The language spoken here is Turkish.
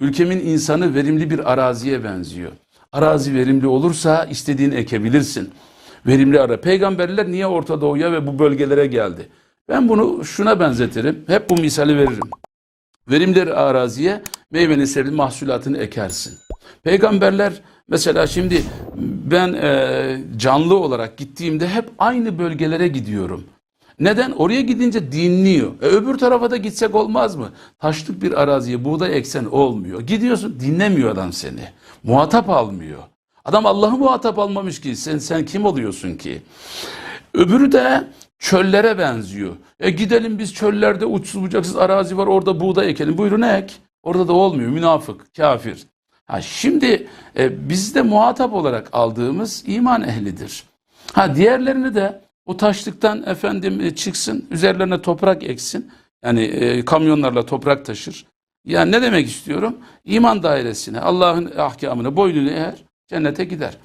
Ülkemin insanı verimli bir araziye benziyor. Arazi verimli olursa istediğini ekebilirsin. Verimli ara. Peygamberler niye Orta Doğu'ya ve bu bölgelere geldi? Ben bunu şuna benzetirim. Hep bu misali veririm. Verimli araziye meyveni sebze mahsulatını ekersin. Peygamberler mesela şimdi ben e, canlı olarak gittiğimde hep aynı bölgelere gidiyorum. Neden? Oraya gidince dinliyor. E, öbür tarafa da gitsek olmaz mı? Taşlık bir araziye buğday eksen olmuyor. Gidiyorsun dinlemiyor adam seni. Muhatap almıyor. Adam Allah'ı muhatap almamış ki sen sen kim oluyorsun ki? Öbürü de çöllere benziyor. E gidelim biz çöllerde uçsuz bucaksız arazi var orada buğday ekelim. Buyurun ek. Orada da olmuyor. Münafık, kafir. Ha şimdi e, bizde muhatap olarak aldığımız iman ehlidir. Ha diğerlerini de o taşlıktan efendim e, çıksın, üzerlerine toprak eksin. Yani e, kamyonlarla toprak taşır. Yani ne demek istiyorum? İman dairesine, Allah'ın ahkamına boynunu eğer cennete gider.